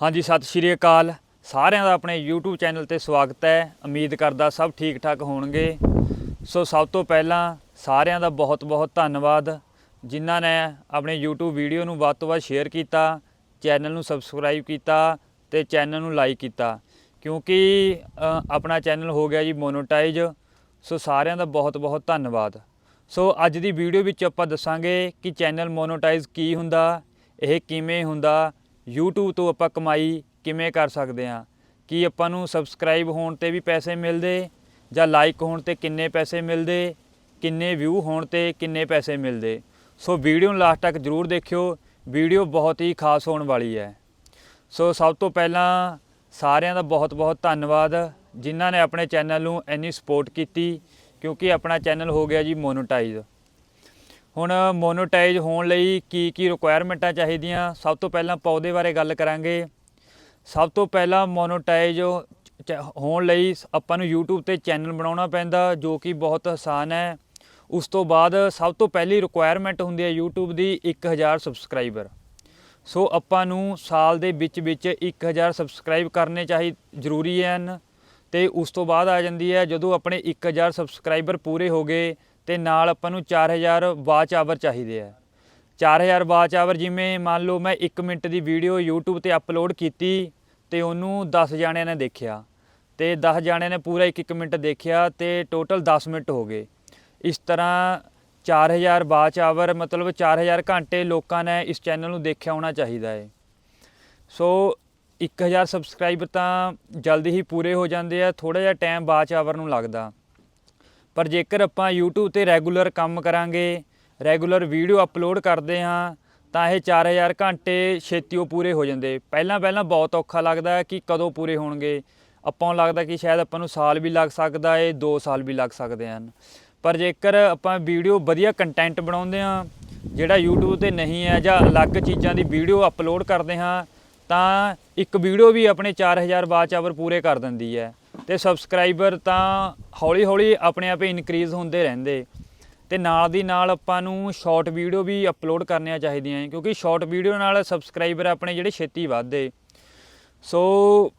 ਹਾਂਜੀ, ਸਤਿ ਸ਼੍ਰੀ ਅਕਾਲ। ਸਾਰਿਆਂ ਦਾ ਆਪਣੇ YouTube ਚੈਨਲ ਤੇ ਸਵਾਗਤ ਹੈ। ਉਮੀਦ ਕਰਦਾ ਸਭ ਠੀਕ ਠਾਕ ਹੋਣਗੇ। ਸੋ ਸਭ ਤੋਂ ਪਹਿਲਾਂ ਸਾਰਿਆਂ ਦਾ ਬਹੁਤ-ਬਹੁਤ ਧੰਨਵਾਦ। ਜਿਨ੍ਹਾਂ ਨੇ ਆਪਣੇ YouTube ਵੀਡੀਓ ਨੂੰ ਵੱਧ ਤੋਂ ਵੱਧ ਸ਼ੇਅਰ ਕੀਤਾ, ਚੈਨਲ ਨੂੰ ਸਬਸਕ੍ਰਾਈਬ ਕੀਤਾ ਤੇ ਚੈਨਲ ਨੂੰ ਲਾਈਕ ਕੀਤਾ। ਕਿਉਂਕਿ ਆਪਣਾ ਚੈਨਲ ਹੋ ਗਿਆ ਜੀ ਮੋਨੋਟਾਈਜ਼ ਸੋ ਸਾਰਿਆਂ ਦਾ ਬਹੁਤ-ਬਹੁਤ ਧੰਨਵਾਦ। ਸੋ ਅੱਜ ਦੀ ਵੀਡੀਓ ਵਿੱਚ ਆਪਾਂ ਦੱਸਾਂਗੇ ਕਿ ਚੈਨਲ ਮੋਨੋਟਾਈਜ਼ ਕੀ ਹੁੰਦਾ, ਇਹ ਕਿਵੇਂ ਹੁੰਦਾ YouTube ਤੋਂ ਆਪਾਂ ਕਮਾਈ ਕਿਵੇਂ ਕਰ ਸਕਦੇ ਹਾਂ? ਕੀ ਆਪਾਂ ਨੂੰ ਸਬਸਕ੍ਰਾਈਬ ਹੋਣ ਤੇ ਵੀ ਪੈਸੇ ਮਿਲਦੇ? ਜਾਂ ਲਾਈਕ ਹੋਣ ਤੇ ਕਿੰਨੇ ਪੈਸੇ ਮਿਲਦੇ? ਕਿੰਨੇ ਵਿਊ ਹੋਣ ਤੇ ਕਿੰਨੇ ਪੈਸੇ ਮਿਲਦੇ? ਸੋ ਵੀਡੀਓ ਨੂੰ ਲਾਸਟ ਤੱਕ ਜਰੂਰ ਦੇਖਿਓ। ਵੀਡੀਓ ਬਹੁਤ ਹੀ ਖਾਸ ਹੋਣ ਵਾਲੀ ਹੈ। ਸੋ ਸਭ ਤੋਂ ਪਹਿਲਾਂ ਸਾਰਿਆਂ ਦਾ ਬਹੁਤ-ਬਹੁਤ ਧੰਨਵਾਦ, ਜਿਨ੍ਹਾਂ ਨੇ ਆਪਣੇ ਚੈਨਲ ਨੂੰ ਇੰਨੀ ਸਪੋਰਟ ਕੀਤੀ, ਕਿਉਂਕਿ ਆਪਣਾ ਚੈਨਲ ਹੋ ਗਿਆ ਜੀ ਮੋਨੋਟਾਈਜ਼ ਹੁਣ ਮੋਨੋਟਾਈਜ਼ ਹੋਣ ਲਈ ਕੀ ਕੀ ਰਿਕੁਆਇਰਮੈਂਟਾਂ ਚਾਹੀਦੀਆਂ? ਸਭ ਤੋਂ ਪਹਿਲਾਂ ਪੌਦੇ ਬਾਰੇ ਗੱਲ ਕਰਾਂਗੇ। ਸਭ ਤੋਂ ਪਹਿਲਾਂ ਮੋਨੋਟਾਈਜ਼ ਚ- ਹੋਣ ਲਈ ਆਪਾਂ ਨੂੰ YouTube ਤੇ ਚੈਨਲ ਬਣਾਉਣਾ ਪੈਂਦਾ, ਜੋ ਕਿ ਬਹੁਤ ਆਸਾਨ ਹੈ। ਉਸ ਤੋਂ ਬਾਅਦ ਸਭ ਤੋਂ ਪਹਿਲੀ ਰਿਕੁਆਇਰਮੈਂਟ ਹੁੰਦੀ ਹੈ YouTube ਦੀ 1000 ਸਬਸਕ੍ਰਾਈਬਰ ਸੋ ਆਪਾਂ ਨੂੰ ਸਾਲ ਦੇ ਵਿੱਚ ਵਿੱਚ 1000 ਸਬਸਕ੍ਰਾਈਬ ਕਰਨੇ ਚਾਹੀ ਜ਼ਰੂਰੀ ਹਨ ਤੇ ਉਸ ਤੋਂ ਬਾਅਦ ਆ ਜਾਂਦੀ ਹੈ ਜਦੋਂ ਆਪਣੇ 1000 ਸਬਸਕ੍ਰਾਈਬਰ ਪੂਰੇ ਹੋ ਗਏ ਤੇ ਨਾਲ ਆਪਾਂ ਨੂੰ 4000 ਵਾਚ ਆਵਰ ਚਾਹੀਦੇ ਆ। 4000 ਵਾਚ ਆਵਰ ਜਿਵੇਂ ਮੰਨ ਲਓ ਮੈਂ 1 ਮਿੰਟ ਦੀ ਵੀਡੀਓ YouTube ਤੇ ਅਪਲੋਡ ਕੀਤੀ ਤੇ ਉਹਨੂੰ 10 ਜਾਣਿਆਂ ਨੇ ਦੇਖਿਆ ਤੇ 10 ਜਾਣਿਆਂ ਨੇ ਪੂਰਾ 1-1 ਮਿੰਟ ਦੇਖਿਆ ਤੇ ਟੋਟਲ 10 ਮਿੰਟ ਹੋ ਗਏ। ਇਸ ਤਰ੍ਹਾਂ 4000 ਵਾਚ ਆਵਰ ਮਤਲਬ 4000 ਘੰਟੇ ਲੋਕਾਂ ਨੇ ਇਸ ਚੈਨਲ ਨੂੰ ਦੇਖਿਆ ਹੋਣਾ ਚਾਹੀਦਾ ਹੈ। ਸੋ 1000 ਸਬਸਕ੍ਰਾਈਬਰ ਤਾਂ ਜਲਦੀ ਹੀ ਪੂਰੇ ਹੋ ਜਾਂਦੇ ਆ ਥੋੜਾ ਜਿਹਾ ਟਾਈਮ ਵਾਚ ਆਵਰ ਨੂੰ ਲੱਗਦਾ। ਪਰ ਜੇਕਰ ਆਪਾਂ YouTube ਤੇ ਰੈਗੂਲਰ ਕੰਮ ਕਰਾਂਗੇ ਰੈਗੂਲਰ ਵੀਡੀਓ ਅਪਲੋਡ ਕਰਦੇ ਹਾਂ, ਤਾਂ ਇਹ 4000 ਘੰਟੇ ਛੇਤੀਓ ਪੂਰੇ ਹੋ ਜਾਂਦੇ। ਪਹਿਲਾਂ ਪਹਿਲਾਂ ਬਹੁਤ ਔਖਾ ਲੱਗਦਾ ਕਿ ਕਦੋਂ ਪੂਰੇ ਹੋਣਗੇ। ਆਪਾਂ ਨੂੰ ਲੱਗਦਾ ਕਿ ਸ਼ਾਇਦ ਆਪਾਂ ਨੂੰ ਸਾਲ ਵੀ ਲੱਗ ਸਕਦਾ ਏ 2 ਸਾਲ ਵੀ ਲੱਗ ਸਕਦੇ ਹਨ। ਪਰ ਜੇਕਰ ਆਪਾਂ ਵੀਡੀਓ ਵਧੀਆ ਕੰਟੈਂਟ ਬਣਾਉਂਦੇ ਹਾਂ, ਜਿਹੜਾ YouTube ਤੇ ਨਹੀਂ ਹੈ ਜਾਂ ਅਲੱਗ ਚੀਜ਼ਾਂ ਦੀ ਵੀਡੀਓ ਅਪਲੋਡ ਕਰਦੇ ਹਾਂ, ਤਾਂ ਇੱਕ ਵੀਡੀਓ ਵੀ ਆਪਣੇ 4000 ਵਾਚ ਆਵਰ ਪੂਰੇ ਕਰ ਦਿੰਦੀ ਹੈ। ਤੇ ਸਬਸਕ੍ਰਾਈਬਰ ਤਾਂ ਹੌਲੀ ਹੌਲੀ ਆਪਣੇ ਆਪੇ ਇਨਕਰੀਜ਼ ਹੁੰਦੇ ਰਹਿੰਦੇ। ਤੇ ਨਾਲ ਦੀ ਨਾਲ ਆਪਾਂ ਨੂੰ ਸ਼ਾਰਟ ਵੀਡੀਓ ਵੀ ਅਪਲੋਡ ਕਰਨੀਆਂ ਚਾਹੀਦੀਆਂ ਕਿਉਂਕਿ ਸ਼ਾਰਟ ਵੀਡੀਓ ਨਾਲ ਸਬਸਕ੍ਰਾਈਬਰ ਆਪਣੇ ਜਿਹੜੇ ਛੇਤੀ ਵੱਧਦੇ। ਸੋ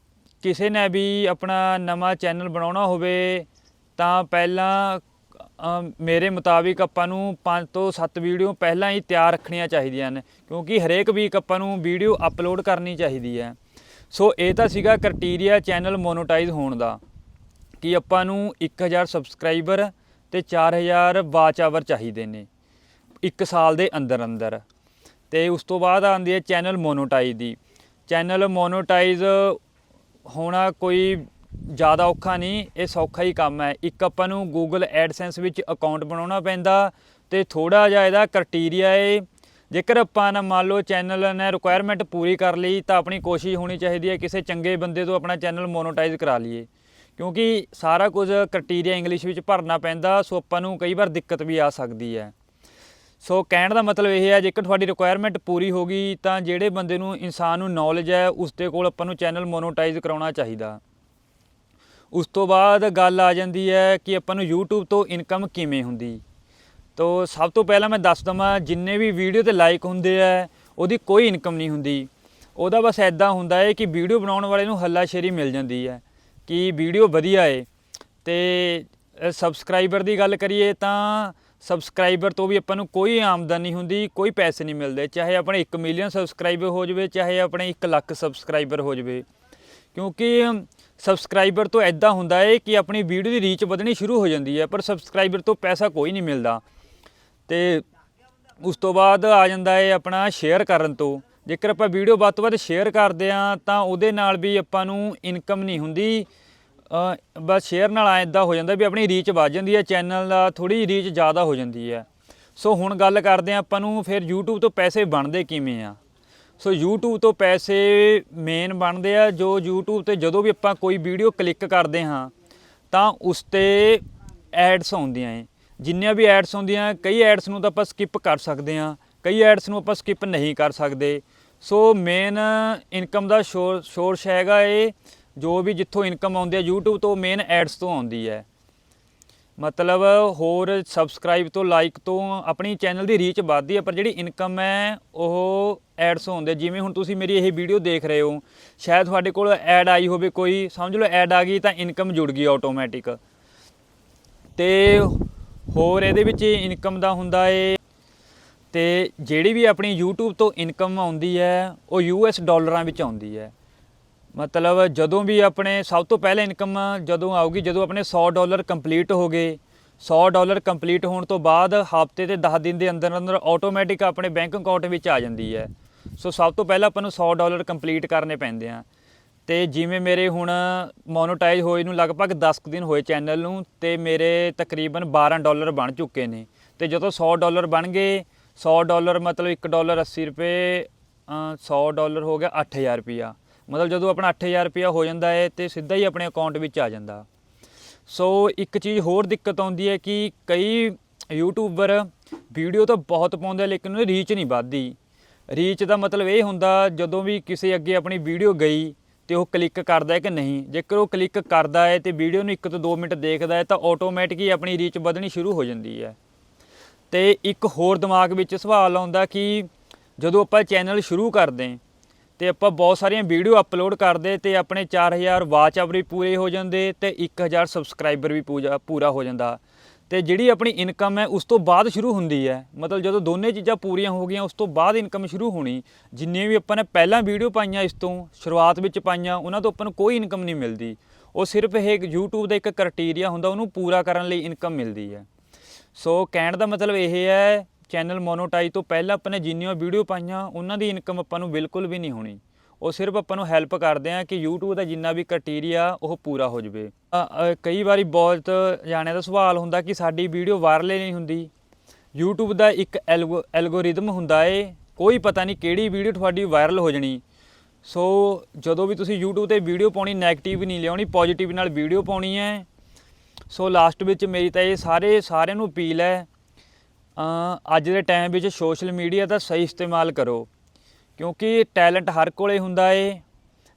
ਕਿਸੇ ਨੇ ਵੀ ਆਪਣਾ ਨਵਾਂ ਚੈਨਲ ਬਣਾਉਣਾ ਹੋਵੇ, ਤਾਂ ਪਹਿਲਾਂ ਮੇਰੇ ਮੁਤਾਬਿਕ ਆਪਾਂ ਨੂੰ 5 ਤੋਂ 7 ਵੀਡੀਓ ਪਹਿਲਾਂ ਹੀ ਤਿਆਰ ਰੱਖਣੀਆਂ ਚਾਹੀਦੀਆਂ ਨੇ ਕਿਉਂਕਿ ਹਰੇਕ ਵੀਕ ਆਪਾਂ ਨੂੰ ਵੀਡੀਓ ਅਪਲੋਡ ਕਰਨੀ ਚਾਹੀਦੀ ਹੈ। ਸੋ ਇਹ ਤਾਂ ਸੀਗਾ ਕ੍ਰਾਈਟੇਰੀਆ ਚੈਨਲ ਮੋਨੋਟਾਈਜ਼ ਹੋਣ ਦਾ, ਕਿ ਆਪਾਂ ਨੂੰ 1000 ਸਬਸਕ੍ਰਾਈਬਰ ਤੇ 4000 ਵਾਚ ਆਵਰ ਚਾਹੀਦੇ ਨੇ, ਇੱਕ ਸਾਲ ਦੇ ਅੰਦਰ ਅੰਦਰ। ਤੇ ਉਸ ਤੋਂ ਬਾਅਦ ਆਉਂਦੀ ਹੈ ਚੈਨਲ ਮੋਨੋਟਾਈਜ਼ ਦੀ। ਚੈਨਲ ਮੋਨੋਟਾਈਜ਼ ਹੋਣਾ ਕੋਈ ਜ਼ਿਆਦਾ ਔਖਾ ਨਹੀਂ, ਇਹ ਸੌਖਾ ਹੀ ਕੰਮ ਹੈ। ਇੱਕ ਆਪਾਂ ਨੂੰ Google AdSense ਵਿੱਚ ਅਕਾਊਂਟ ਬਣਾਉਣਾ ਪੈਂਦਾ ਤੇ ਥੋੜਾ ਜਿਹਾ ਇਹਦਾ ਕ੍ਰਾਈਟੇਰੀਆ ਏ ਜੇਕਰ ਆਪਾਂ ਨਾ ਮੰਨ ਲਓ ਚੈਨਲ ਨੇ ਰਿਕੁਆਇਰਮੈਂਟ ਪੂਰੀ ਕਰ ਲਈ, ਤਾਂ ਆਪਣੀ ਕੋਸ਼ਿਸ਼ ਹੋਣੀ ਚਾਹੀਦੀ ਹੈ ਕਿਸੇ ਚੰਗੇ ਬੰਦੇ ਤੋਂ ਆਪਣਾ ਚੈਨਲ ਮੋਨੋਟਾਈਜ਼ ਕਰਾ ਲਈਏ। ਕਿਉਂਕਿ ਸਾਰਾ ਕੁਝ ਕ੍ਰਾਈਟੇਰੀਆ ਇੰਗਲਿਸ਼ ਵਿੱਚ ਭਰਨਾ ਪੈਂਦਾ, ਸੋ ਆਪਾਂ ਨੂੰ ਕਈ ਵਾਰ ਦਿੱਕਤ ਵੀ ਆ ਸਕਦੀ ਹੈ। ਸੋ ਕਹਿਣ ਦਾ ਮਤਲਬ ਇਹ ਹੈ, ਜੇਕਰ ਤੁਹਾਡੀ ਰਿਕੁਆਇਰਮੈਂਟ ਪੂਰੀ ਹੋ ਗਈ, ਤਾਂ ਜਿਹੜੇ ਬੰਦੇ ਨੂੰ ਇਨਸਾਨ ਨੂੰ ਨੌਲੇਜ ਹੈ, ਉਸ ਦੇ ਕੋਲ ਆਪਾਂ ਨੂੰ ਚੈਨਲ ਮੋਨੋਟਾਈਜ਼ ਕਰਾਉਣਾ ਚਾਹੀਦਾ। ਉਸ ਤੋਂ ਬਾਅਦ ਗੱਲ ਆ ਜਾਂਦੀ ਹੈ ਕਿ ਆਪਾਂ ਨੂੰ YouTube ਤੋਂ ਇਨਕਮ ਕਿਵੇਂ ਹੁੰਦੀ। ਤੋ ਸਭ ਤੋਂ ਪਹਿਲਾਂ ਮੈਂ ਦੱਸ ਦਵਾਂ, ਜਿੰਨੇ ਵੀ ਵੀਡੀਓ ਤੇ ਲਾਈਕ ਹੁੰਦੇ ਆ, ਉਹਦੀ ਕੋਈ ਇਨਕਮ ਨਹੀਂ ਹੁੰਦੀ। ਉਹਦਾ ਬਸ ਐਦਾਂ ਹੁੰਦਾ ਹੈ ਕਿ ਵੀਡੀਓ ਬਣਾਉਣ ਵਾਲੇ ਨੂੰ ਹੱਲਾਸ਼ੇਰੀ ਮਿਲ ਜਾਂਦੀ ਹੈ ਕਿ ਵੀਡੀਓ ਵਧੀਆ ਏ। ਤੇ ਸਬਸਕ੍ਰਾਈਬਰ ਦੀ ਗੱਲ ਕਰੀਏ ਤਾਂ ਸਬਸਕ੍ਰਾਈਬਰ ਤੋਂ ਵੀ ਆਪਾਂ ਨੂੰ ਕੋਈ ਆਮਦਨ ਨਹੀਂ ਹੁੰਦੀ, ਕੋਈ ਪੈਸੇ ਨਹੀਂ ਮਿਲਦੇ। ਚਾਹੇ ਆਪਣੇ 1 ਮਿਲੀਅਨ ਸਬਸਕ੍ਰਾਈਬਰ ਹੋ ਜਾਵੇ, ਚਾਹੇ ਆਪਣੇ 1 ਲੱਖ ਸਬਸਕ੍ਰਾਈਬਰ ਹੋ ਜਾਵੇ। ਕਿਉਂਕਿ ਸਬਸਕ੍ਰਾਈਬਰ ਤੋਂ ਐਦਾਂ ਹੁੰਦਾ ਹੈ ਕਿ ਆਪਣੀ ਵੀਡੀਓ ਦੀ ਰੀਚ ਵਧਣੀ ਸ਼ੁਰੂ ਹੋ ਜਾਂਦੀ ਹੈ ਪਰ ਸਬਸਕ੍ਰਾਈਬਰ ਤੋਂ ਪੈਸਾ ਕੋਈ ਨਹੀਂ ਮਿਲਦਾ। ਤੇ ਉਸ ਤੋਂ ਬਾਅਦ ਆ ਜਾਂਦਾ ਹੈ ਆਪਣਾ ਸ਼ੇਅਰ ਕਰਨ ਤੋਂ। ਜੇਕਰ ਆਪਾਂ ਵੀਡੀਓ ਵੱਧ ਤੋਂ ਵੱਧ ਸ਼ੇਅਰ ਕਰਦੇ ਆ ਤਾਂ ਉਹਦੇ ਨਾਲ ਵੀ ਆਪਾਂ ਨੂੰ ਇਨਕਮ ਨਹੀਂ ਹੁੰਦੀ। ਬਸ ਸ਼ੇਅਰ ਨਾਲ ਐਦਾਂ ਹੋ ਜਾਂਦਾ ਵੀ ਆਪਣੀ ਰੀਚ ਵੱਧ ਜਾਂਦੀ ਹੈ ਚੈਨਲ ਦਾ ਥੋੜੀ ਰੀਚ ਜ਼ਿਆਦਾ ਹੋ ਜਾਂਦੀ ਹੈ। ਸੋ ਹੁਣ ਗੱਲ ਕਰਦੇ ਆ ਆਪਾਂ ਨੂੰ ਫਿਰ YouTube ਤੋਂ ਪੈਸੇ ਬਣਦੇ ਕਿਵੇਂ ਆ। ਸੋ YouTube ਤੋਂ ਪੈਸੇ ਮੇਨ ਬਣਦੇ ਆ, ਜੋ YouTube ਤੇ ਜਦੋਂ ਵੀ ਆਪਾਂ ਕੋਈ ਵੀਡੀਓ ਕਲਿੱਕ ਕਰਦੇ ਹਾਂ, ਤਾਂ ਉਸ ਤੇ ਐਡਸ ਆਉਂਦੀਆਂ ਏ ਜਿੰਨੀਆਂ ਵੀ ਐਡਸ ਆਉਂਦੀਆਂ ਕਈ ਐਡਸ ਨੂੰ ਤਾਂ ਆਪਾਂ ਸਕਿਪ ਕਰ ਸਕਦੇ ਹਾਂ, ਕਈ ਐਡਸ ਨੂੰ ਆਪਾਂ ਸਕਿਪ ਨਹੀਂ ਕਰ ਸਕਦੇ। ਸੋ ਮੇਨ ਇਨਕਮ ਦਾ ਸੋਰਸ ਹੈਗਾ ਇਹ, ਜੋ ਵੀ ਜਿੱਥੋਂ ਇਨਕਮ ਆਉਂਦੀ ਹੈ, YouTube ਤੋਂ ਮੇਨ ਐਡਸ ਤੋਂ ਆਉਂਦੀ ਹੈ। ਮਤਲਬ ਹੋਰ ਸਬਸਕ੍ਰਾਈਬ ਤੋਂ ਲਾਈਕ ਤੋਂ ਆਪਣੀ ਚੈਨਲ ਦੀ ਰੀਚ ਵੱਧਦੀ ਹੈ, ਪਰ ਜਿਹੜੀ ਇਨਕਮ ਹੈ, ਉਹ ਐਡਸ ਹੁੰਦੇ ਜਿਵੇਂ ਹੁਣ ਤੁਸੀਂ ਮੇਰੀ ਇਹ ਵੀਡੀਓ ਦੇਖ ਰਹੇ ਹੋ, ਸ਼ਾਇਦ ਤੁਹਾਡੇ ਕੋਲ ਐਡ ਆਈ ਹੋਵੇ ਕੋਈ, ਸਮਝ ਲਓ ਐਡ ਆ ਗਈ ਤਾਂ ਇਨਕਮ ਜੁੜ ਗਈ ਆਟੋਮੈਟਿਕ ਤੇ ਹੋਰ ਇਹਦੇ ਵਿੱਚ ਇਨਕਮ ਦਾ ਹੁੰਦਾ ਏ ਤੇ ਜਿਹੜੀ ਵੀ ਆਪਣੀ YouTube ਤੋਂ ਇਨਕਮ ਆਉਂਦੀ ਹੈ, ਉਹ US ਡਾਲਰਾਂ ਵਿੱਚ ਆਉਂਦੀ ਹੈ। ਮਤਲਬ ਜਦੋਂ ਵੀ ਆਪਣੇ ਸਭ ਤੋਂ ਪਹਿਲਾਂ ਇਨਕਮ ਜਦੋਂ ਆਊਗੀ, ਜਦੋਂ ਆਪਣੇ 100 ਡਾਲਰ ਕੰਪਲੀਟ ਹੋ ਗਏ 100 ਡਾਲਰ ਕੰਪਲੀਟ ਹੋਣ ਤੋਂ ਬਾਅਦ ਹਫ਼ਤੇ ਤੇ 10 ਦਿਨ ਦੇ ਅੰਦਰ ਅੰਦਰ ਆਟੋਮੈਟਿਕ ਆਪਣੇ ਬੈਂਕ ਅਕਾਊਂਟ ਵਿੱਚ ਆ ਜਾਂਦੀ ਹੈ। ਸੋ ਸਭ ਤੋਂ ਪਹਿਲਾਂ ਆਪਾਂ ਨੂੰ 100 ਡਾਲਰ ਕੰਪਲੀਟ ਕਰਨੇ ਪੈਂਦੇ ਆ। ਤੇ ਜਿਵੇਂ ਮੇਰੇ ਹੁਣ ਮੋਨੋਟਾਈਜ਼ ਹੋਏ ਨੂੰ ਲਗਭਗ 10 ਕੁ ਦਿਨ ਹੋਏ ਚੈਨਲ ਨੂੰ ਤੇ ਮੇਰੇ ਤਕਰੀਬਨ 12 ਡਾਲਰ ਬਣ ਚੁੱਕੇ ਨੇ। ਤੇ ਜਦੋਂ 100 ਡਾਲਰ ਬਣ ਗਏ 100 ਡਾਲਰ ਮਤਲਬ 1 ਡਾਲਰ 80 ਰੁਪਏ ਅ, 100 ਡਾਲਰ ਹੋ ਗਿਆ 8000 ਰੁਪਿਆ ਮਤਲਬ ਜਦੋਂ ਆਪਣਾ 8000 ਰੁਪਿਆ ਹੋ ਜਾਂਦਾ ਹੈ ਤੇ ਸਿੱਧਾ ਹੀ ਆਪਣੇ ਅਕਾਊਂਟ ਵਿੱਚ ਆ ਜਾਂਦਾ। ਸੋ ਇੱਕ ਚੀਜ਼ ਹੋਰ ਦਿੱਕਤ ਆਉਂਦੀ ਹੈ ਕਿ ਕਈ ਯੂਟਿਊਬਰ ਵੀਡੀਓ ਤਾਂ ਬਹੁਤ ਪਾਉਂਦੇ ਲੇਕਿਨ ਉਹਦੀ ਰੀਚ ਨਹੀਂ ਵੱਧਦੀ। ਰੀਚ ਦਾ ਮਤਲਬ ਇਹ ਹੁੰਦਾ ਜਦੋਂ ਵੀ ਕਿਸੇ ਅੱਗੇ ਆਪਣੀ ਵੀਡੀਓ ਗਈ ਤੇ ਉਹ ਕਲਿੱਕ ਕਰਦਾ ਹੈ ਕਿ ਨਹੀਂ? ਜੇਕਰ ਉਹ ਕਲਿੱਕ ਕਰਦਾ ਹੈ ਤੇ ਵੀਡੀਓ ਨੂੰ 1 ਤੋਂ 2 ਮਿੰਟ ਦੇਖਦਾ ਹੈ ਤਾਂ ਆਟੋਮੈਟਿਕ ਹੀ ਆਪਣੀ ਰੀਚ ਵਧਣੀ ਸ਼ੁਰੂ ਹੋ ਜਾਂਦੀ ਹੈ। ਤੇ ਇੱਕ ਹੋਰ ਦਿਮਾਗ ਵਿੱਚ ਸਵਾਲ ਆਉਂਦਾ ਕਿ ਜਦੋਂ ਆਪਾਂ ਚੈਨਲ ਸ਼ੁਰੂ ਕਰਦੇ ਹਾਂ ਤੇ ਆਪਾਂ ਬਹੁਤ ਸਾਰੀਆਂ ਵੀਡੀਓ ਅਪਲੋਡ ਕਰਦੇ ਤੇ ਆਪਣੇ 4000 ਵਾਚ ਆਵਰ ਵੀ ਪੂਰੇ ਹੋ ਜਾਂਦੇ ਤੇ 1000 ਸਬਸਕ੍ਰਾਈਬਰ ਵੀ ਪੂਜਾ, ਪੂਰਾ ਹੋ ਜਾਂਦਾ ਤੇ ਜਿਹੜੀ ਆਪਣੀ ਇਨਕਮ ਹੈ ਉਸ ਤੋਂ ਬਾਅਦ ਸ਼ੁਰੂ ਹੁੰਦੀ ਹੈ। ਮਤਲਬ ਜਦੋਂ ਦੋਨੇ ਚੀਜ਼ਾਂ ਪੂਰੀਆਂ ਹੋ ਗਈਆਂ, ਉਸ ਤੋਂ ਬਾਅਦ ਇਨਕਮ ਸ਼ੁਰੂ ਹੋਣੀ। ਜਿੰਨੀਆਂ ਵੀ ਆਪਾਂ ਨੇ ਪਹਿਲਾਂ ਵੀਡੀਓ ਪਾਈਆਂ ਇਸ ਤੋਂ, ਸ਼ੁਰੂਆਤ ਵਿੱਚ ਪਾਈਆਂ, ਉਹਨਾਂ ਤੋਂ ਆਪਾਂ ਨੂੰ ਕੋਈ ਇਨਕਮ ਨਹੀਂ ਮਿਲਦੀ। ਉਹ ਸਿਰਫ ਇਹ ਇੱਕ YouTube ਦਾ ਇੱਕ ਕ੍ਰਾਈਟੇਰੀਆ ਹੁੰਦਾ, ਉਹਨੂੰ ਪੂਰਾ ਕਰਨ ਲਈ ਇਨਕਮ ਮਿਲਦੀ ਹੈ। ਸੋ ਕਹਿਣ ਦਾ ਮਤਲਬ ਇਹ ਹੈ ਚੈਨਲ ਮੋਨੋਟਾਈਜ਼ ਤੋਂ ਪਹਿਲਾਂ ਆਪਾਂ ਨੇ ਜਿੰਨੀਆਂ ਵੀਡੀਓ ਪਾਈਆਂ, ਉਹਨਾਂ ਦੀ ਇਨਕਮ ਆਪਾਂ ਨੂੰ ਬਿਲਕੁਲ ਵੀ ਨਹੀਂ ਹੋਣੀ। ਉਹ ਸਿਰਫ ਆਪਾਂ ਨੂੰ ਹੈਲਪ ਕਰਦੇ ਆ ਕਿ YouTube ਦਾ ਜਿੰਨਾ ਵੀ ਕ੍ਰਾਈਟੇਰੀਆ ਉਹ ਪੂਰਾ ਹੋ ਜਾਵੇ। ਕਈ ਵਾਰੀ ਬਹੁਤ ਜਾਣਿਆਂ ਦਾ ਸਵਾਲ ਹੁੰਦਾ ਕਿ ਸਾਡੀ ਵੀਡੀਓ ਵਾਇਰਲ ਨਹੀਂ ਹੁੰਦੀ। YouTube ਦਾ ਇੱਕ ਐਲਗੋ ਐਲਗੋਰਿਦਮ ਹੁੰਦਾ ਏ, ਕੋਈ ਪਤਾ ਨਹੀਂ ਕਿਹੜੀ ਵੀਡੀਓ ਤੁਹਾਡੀ ਵਾਇਰਲ ਹੋ ਜਣੀ। ਸੋ, ਜਦੋਂ ਵੀ ਤੁਸੀਂ YouTube ਤੇ ਵੀਡੀਓ ਪਾਉਣੀ 네ਗੇਟਿਵ ਨਹੀਂ ਲਿਆਉਣੀ ਪੋਜ਼ਿਟਿਵ ਨਾਲ ਵੀਡੀਓ ਪਾਉਣੀ ਹੈ। ਸੋ ਲਾਸਟ ਵਿੱਚ ਮੇਰੀ ਤਾਂ ਇਹ ਸਾਰੇ, ਸਾਰਿਆਂ ਨੂੰ ਅਪੀਲ ਹੈ ਅੱਜ ਦੇ ਟਾਈਮ ਵਿੱਚ ਸੋਸ਼ਲ ਮੀਡੀਆ ਦਾ ਸਹੀ ਇਸਤੇਮਾਲ ਕਰੋ। ਕਿਉਂਕਿ ਟੈਲੈਂਟ ਹਰ ਕੋਲੇ ਹੁੰਦਾ ਏ।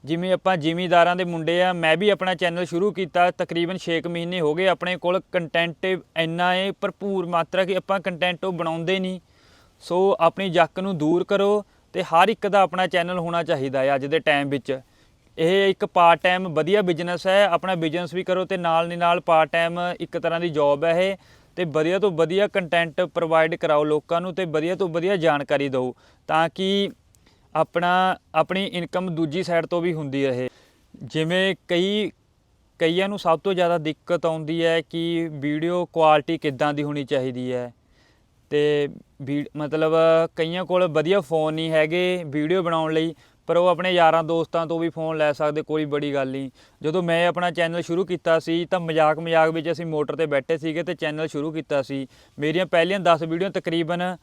ਜਿਵੇਂ ਆਪਾਂ ਜ਼ਿਮੀਦਾਰਾਂ ਦੇ ਮੁੰਡੇ ਆ, ਮੈਂ ਵੀ ਆਪਣਾ ਚੈਨਲ ਸ਼ੁਰੂ ਕੀਤਾ, ਤਕਰੀਬਨ 6 ਮਹੀਨੇ ਹੋ ਗਏ ਆਪਣੇ ਕੋਲ। ਕੰਟੈਂਟ ਇੰਨਾ ਏ, ਭਰਪੂਰ ਮਾਤਰਾ ਕਿ ਆਪਾਂ ਕੰਟੈਂਟ ਉਹ ਬਣਾਉਂਦੇ ਨਹੀਂ। ਸੋ ਆਪਣੀ ਜੱਕ ਨੂੰ ਦੂਰ ਕਰੋ ਤੇ ਹਰ ਇੱਕ ਦਾ ਆਪਣਾ ਚੈਨਲ ਹੋਣਾ ਚਾਹੀਦਾ ਹੈ ਅੱਜ ਦੇ ਟਾਈਮ ਵਿੱਚ। ਇਹ ਇੱਕ ਪਾਰਟ ਟਾਈਮ ਵਧੀਆ ਬਿਜ਼ਨਸ ਹੈ, ਆਪਣਾ ਬਿਜ਼ਨਸ ਵੀ ਕਰੋ ਤੇ ਨਾਲ ਦੀ ਨਾਲ ਪਾਰਟ ਟਾਈਮ ਇੱਕ ਤਰ੍ਹਾਂ ਦੀ ਜੌਬ ਹੈ ਇਹ। ਤੇ ਵਧੀਆ ਤੋਂ ਵਧੀਆ ਕੰਟੈਂਟ ਪ੍ਰੋਵਾਈਡ ਕਰਾਓ ਲੋਕਾਂ ਨੂੰ ਤੇ ਵਧੀਆ ਤੋਂ ਵਧੀਆ ਜਾਣਕਾਰੀ ਦਿਓ, ਤਾਂ ਕਿ ਆਪਣਾ, ਆਪਣੀ ਇਨਕਮ ਦੂਜੀ ਸਾਈਡ ਤੋਂ ਵੀ ਹੁੰਦੀ ਰਹੇ ਜਿਵੇਂ ਕਈ, ਕਈਆਂ ਨੂੰ ਸਭ ਤੋਂ ਜ਼ਿਆਦਾ ਦਿੱਕਤ ਆਉਂਦੀ ਹੈ ਕਿ ਵੀਡੀਓ ਕੁਆਲਿਟੀ ਕਿੱਦਾਂ ਦੀ ਹੋਣੀ ਚਾਹੀਦੀ ਹੈ। ਤੇ ਵੀ, ਮਤਲਬ ਕਈਆਂ ਕੋਲ ਵਧੀਆ ਫੋਨ ਨਹੀਂ ਹੈਗੇ ਵੀਡੀਓ ਬਣਾਉਣ ਲਈ, ਪਰ ਉਹ ਆਪਣੇ ਯਾਰਾਂ ਦੋਸਤਾਂ ਤੋਂ ਵੀ ਫੋਨ ਲੈ ਸਕਦੇ, ਕੋਈ ਬੜੀ ਗੱਲ ਨਹੀਂ। ਜਦੋਂ ਮੈਂ ਆਪਣਾ ਚੈਨਲ ਸ਼ੁਰੂ ਕੀਤਾ ਸੀ, ਤਾਂ ਮਜ਼ਾਕ ਮਜ਼ਾਕ ਵਿੱਚ ਅਸੀਂ ਮੋਟਰ ਤੇ ਬੈਠੇ ਸੀਗੇ ਤੇ ਚੈਨਲ ਸ਼ੁਰੂ ਕੀਤਾ ਸੀ। ਮੇਰੀਆਂ ਪਹਿਲੀਆਂ 10 ਵੀਡੀਓ ਤਕਰੀਬਨ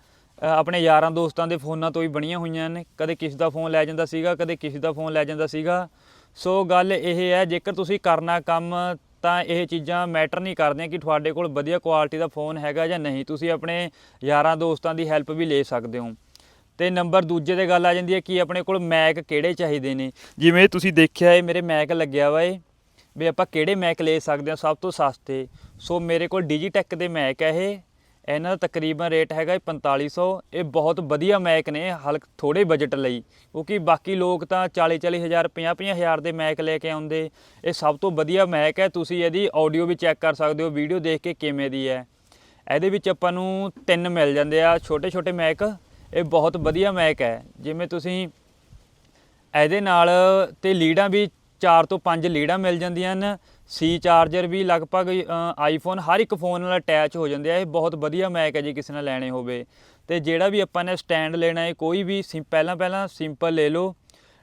ਆਪਣੇ ਯਾਰਾਂ ਦੋਸਤਾਂ ਦੇ ਫੋਨਾਂ ਤੋਂ ਹੀ ਬਣੀਆਂ ਹੋਈਆਂ ਨੇ। ਕਦੇ ਕਿਸੇ ਦਾ ਫੋਨ ਲੈ ਜਾਂਦਾ ਸੀਗਾ, ਕਦੇ ਕਿਸੇ ਦਾ ਫੋਨ ਲੈ ਜਾਂਦਾ ਸੀਗਾ। ਸੋ ਗੱਲ ਇਹ ਹੈ, ਜੇਕਰ ਤੁਸੀਂ ਕਰਨਾ ਕੰਮ, ਤਾਂ ਇਹ ਚੀਜ਼ਾਂ ਮੈਟਰ ਨਹੀਂ ਕਰਦੀਆਂ ਕਿ ਤੁਹਾਡੇ ਕੋਲ ਵਧੀਆ ਕੁਆਲਿਟੀ ਦਾ ਫੋਨ ਹੈਗਾ ਜਾਂ ਨਹੀਂ। ਤੁਸੀਂ ਆਪਣੇ ਯਾਰਾਂ ਦੋਸਤਾਂ ਦੀ ਹੈਲਪ ਵੀ ਲੈ ਸਕਦੇ ਹੋ। ਤੇ ਨੰਬਰ ਦੂਜੇ ਤੇ ਗੱਲ ਆ ਜਾਂਦੀ ਹੈ ਕਿ ਆਪਣੇ ਕੋਲ ਮੈਕ ਕਿਹੜੇ ਚਾਹੀਦੇ ਨੇ। ਜਿਵੇਂ ਤੁਸੀਂ ਦੇਖਿਆ, ਇਹ ਮੇਰੇ ਮੈਕ ਲੱਗਿਆ ਵਾ ਏ ਵੀ ਆਪਾਂ ਕਿਹੜੇ ਮੈਕ ਲੈ ਸਕਦੇ ਹਾਂ, ਸਭ ਤੋਂ ਸਸਤੇ। ਸੋ ਮੇਰੇ ਕੋਲ ਡਿਜੀਟੈਕ ਦੇ ਮੈਕ ਹੈ ਇਹ। ਇਹਨਾਂ ਦਾ ਤਕਰੀਬਨ ਰੇਟ ਹੈਗਾ 4500 ਇਹ ਬਹੁਤ ਵਧੀਆ ਮੈਕ ਨੇ, ਹਲਕ ਥੋੜੇ ਬਜਟ ਲਈ। ਕਿਉਂਕਿ ਬਾਕੀ ਲੋਕ ਤਾਂ 40 40 ਹਜ਼ਾਰ 50 50 ਹਜ਼ਾਰ ਦੇ ਮੈਕ ਲੈ ਕੇ ਆਉਂਦੇ। ਇਹ ਸਭ ਤੋਂ ਵਧੀਆ ਮੈਕ ਹੈ, ਤੁਸੀਂ ਇਹਦੀ ਆਡੀਓ ਵੀ ਚੈੱਕ ਕਰ ਸਕਦੇ ਹੋ ਵੀਡੀਓ ਦੇਖ ਕੇ ਕਿਵੇਂ ਦੀ ਹੈ। ਇਹਦੇ ਵਿੱਚ ਆਪਾਂ ਨੂੰ ਤਿੰਨ ਮਿਲ ਜਾਂਦੇ ਆ ਛੋਟੇ ਛੋਟੇ ਮੈਕ। ਇਹ ਬਹੁਤ ਵਧੀਆ ਮੈਕ ਹੈ। ਜਿਵੇਂ ਤੁਸੀਂ ਇਹਦੇ ਨਾਲ ਤੇ ਲੀਡਾਂ ਵੀ 4 ਤੋਂ 5 ਲੀਡਾਂ ਮਿਲ ਜਾਂਦੀਆਂ ਹਨ। ਸੀ ਚਾਰਜਰ ਵੀ ਲਗਭਗ ਆਈਫੋਨ ਹਰ ਇੱਕ ਫੋਨ ਨਾਲ ਅਟੈਚ ਹੋ ਜਾਂਦੇ ਆ। ਇਹ ਬਹੁਤ ਵਧੀਆ ਮੈਕ ਹੈ ਜੇ, ਕਿਸੇ ਨਾਲ ਲੈਣੇ ਹੋਵੇ। ਤੇ ਜਿਹੜਾ ਵੀ ਆਪਾਂ ਨੇ ਸਟੈਂਡ ਲੈਣਾ ਹੈ, ਕੋਈ ਵੀ ਸਿੰ- ਪਹਿਲਾਂ ਪਹਿਲਾਂ ਸਿੰਪਲ ਲੈ ਲਓ।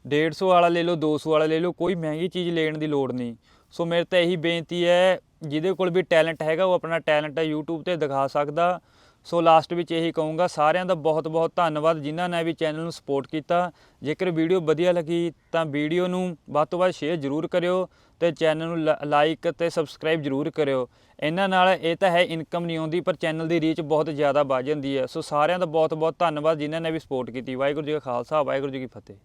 150 ਵਾਲਾ ਲੈ ਲਓ 200 ਵਾਲਾ ਲੈ ਲਓ, ਕੋਈ ਮਹਿੰਗੀ ਚੀਜ਼ ਲੈਣ ਦੀ ਲੋੜ ਨਹੀਂ। ਸੋ ਮੇਰੇ ਤਾਂ ਇਹੀ ਬੇਨਤੀ ਹੈ, ਜਿਹਦੇ ਕੋਲ ਵੀ ਟੈਲੈਂਟ ਹੈਗਾ, ਉਹ ਆਪਣਾ ਟੈਲੈਂਟ YouTube ਤੇ ਦਿਖਾ ਸਕਦਾ। ਸੋ ਲਾਸਟ ਵਿੱਚ ਇਹੀ ਕਹੂੰਗਾ, ਸਾਰਿਆਂ ਦਾ ਬਹੁਤ ਬਹੁਤ ਧੰਨਵਾਦ ਜਿਨ੍ਹਾਂ ਨੇ ਵੀ ਚੈਨਲ ਨੂੰ ਸਪੋਰਟ ਕੀਤਾ। ਜੇਕਰ ਵੀਡੀਓ ਵਧੀਆ ਲੱਗੀ ਤਾਂ ਵੀਡੀਓ ਨੂੰ ਵੱਧ ਤੋਂ ਵੱਧ ਸ਼ੇਅਰ ਜ਼ਰੂਰ ਕਰਿਓ ਤੇ ਚੈਨਲ ਨੂੰ ਲਾਈਕ ਤੇ ਸਬਸਕ੍ਰਾਈਬ ਜ਼ਰੂਰ ਕਰਿਓ। ਇਹਨਾਂ ਨਾਲ ਇਹ ਤਾਂ ਹੈ ਇਨਕਮ ਨਹੀਂ ਆਉਂਦੀ, ਪਰ ਚੈਨਲ ਦੀ ਰੀਚ ਬਹੁਤ ਜ਼ਿਆਦਾ ਵੱਧ ਜਾਂਦੀ ਹੈ। ਸੋ ਸਾਰਿਆਂ ਦਾ ਬਹੁਤ ਬਹੁਤ ਧੰਨਵਾਦ ਜਿਨ੍ਹਾਂ ਨੇ ਵੀ ਸਪੋਰਟ ਕੀਤੀ। ਵਾਹਿਗੁਰੂ ਜੀ ਕਾ ਖਾਲਸਾ, ਵਾਹਿਗੁਰੂ ਜੀ ਕੀ ਫਤਿਹ।